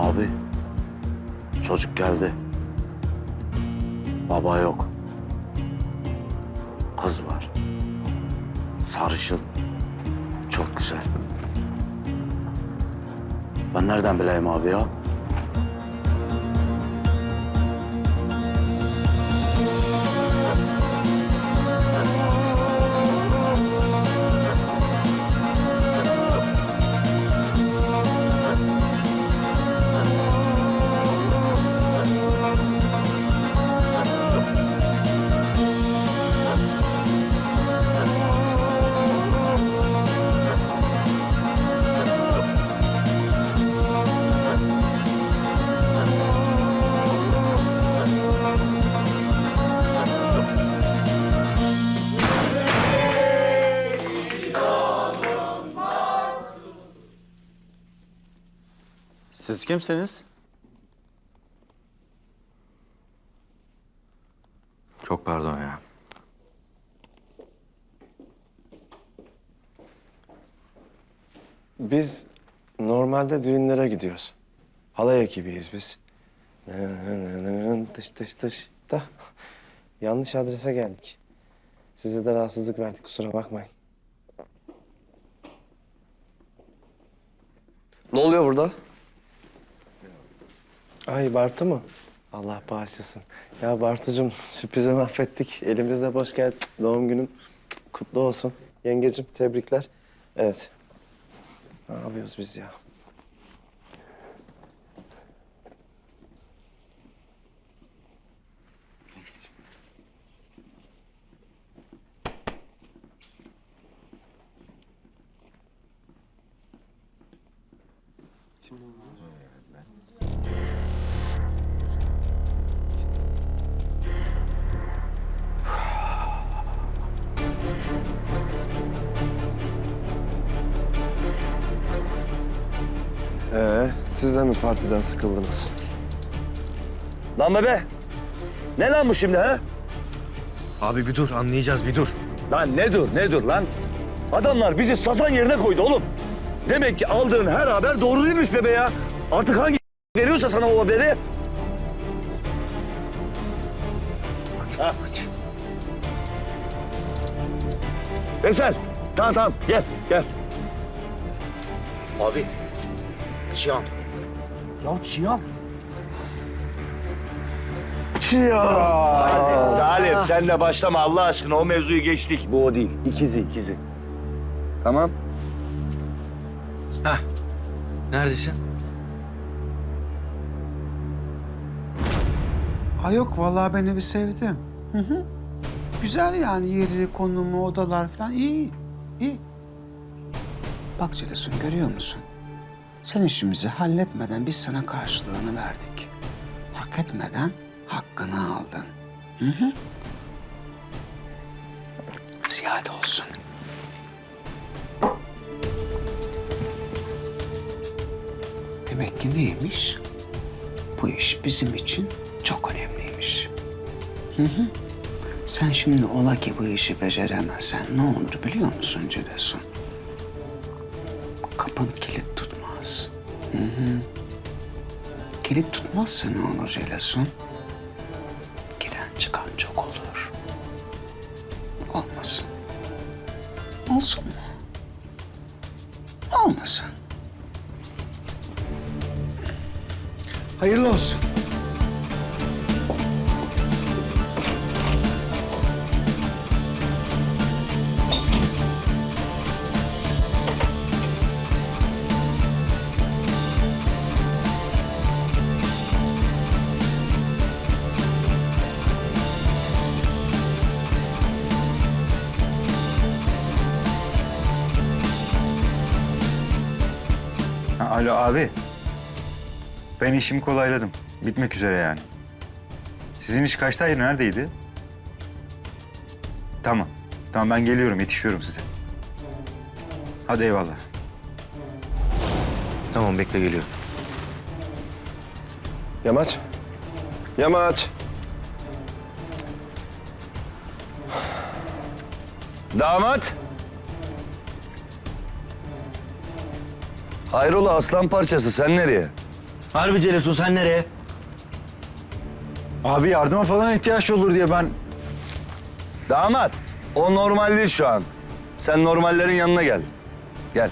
Abi, çocuk geldi. Baba yok. Kız var. Sarışın. Çok güzel. Ben nereden bileyim abi ya? Siz kimsiniz? Çok pardon ya. Biz normalde düğünlere gidiyoruz. Halay ekibiyiz biz. Dış dış dış da yanlış adrese geldik. Size de rahatsızlık verdik kusura bakmayın. Ne oluyor burada? Ay Bartu mu? Allah bağışlasın. Ya Bartucuğum sürprizi mahvettik. Elimizde boş geldi. Doğum günün kutlu olsun. Yengecim tebrikler. Evet. Ne yapıyoruz biz ya? Ee, siz de mi partiden sıkıldınız? Lan bebe. Ne lan bu şimdi ha? Abi bir dur anlayacağız bir dur. Lan ne dur ne dur lan? Adamlar bizi sazan yerine koydu oğlum. Demek ki aldığın her haber doğru değilmiş bebe ya. Artık hangi veriyorsa sana o haberi. Ha. Veysel. Tamam tamam gel gel. Abi. Cihan. Ya Cihan. Salim, Salim sen de başlama Allah aşkına o mevzuyu geçtik. Bu o değil. İkizi ikizi. Tamam. Neredesin? Ha yok vallahi ben evi sevdim. Hı hı. Güzel yani yeri, konumu, odalar falan iyi. iyi. Bak Celesun görüyor musun? Sen işimizi halletmeden biz sana karşılığını verdik. Hak etmeden hakkını aldın. Hı hı. Ziyade olsun. Demek ki neymiş? Bu iş bizim için çok önemliymiş. Hı hı. Sen şimdi ola ki bu işi beceremezsen ne olur biliyor musun Ceresun? Kapın kilit tutmaz. Hı hı. Kilit tutmazsa ne olur Ceresun? Giren çıkan çok olur. Olmasın. Olsun mu? Olmasın. Hayırlı olsun. Alo abi. Ben işimi kolayladım. Bitmek üzere yani. Sizin iş kaçtaydı, neredeydi? Tamam. Tamam ben geliyorum, yetişiyorum size. Hadi eyvallah. Tamam bekle geliyorum. Yamaç. Yamaç. Damat. Hayrola aslan parçası sen nereye? Harbi Celesun sen nereye? Abi yardıma falan ihtiyaç olur diye ben... Damat, o normal değil şu an. Sen normallerin yanına gel. Gel.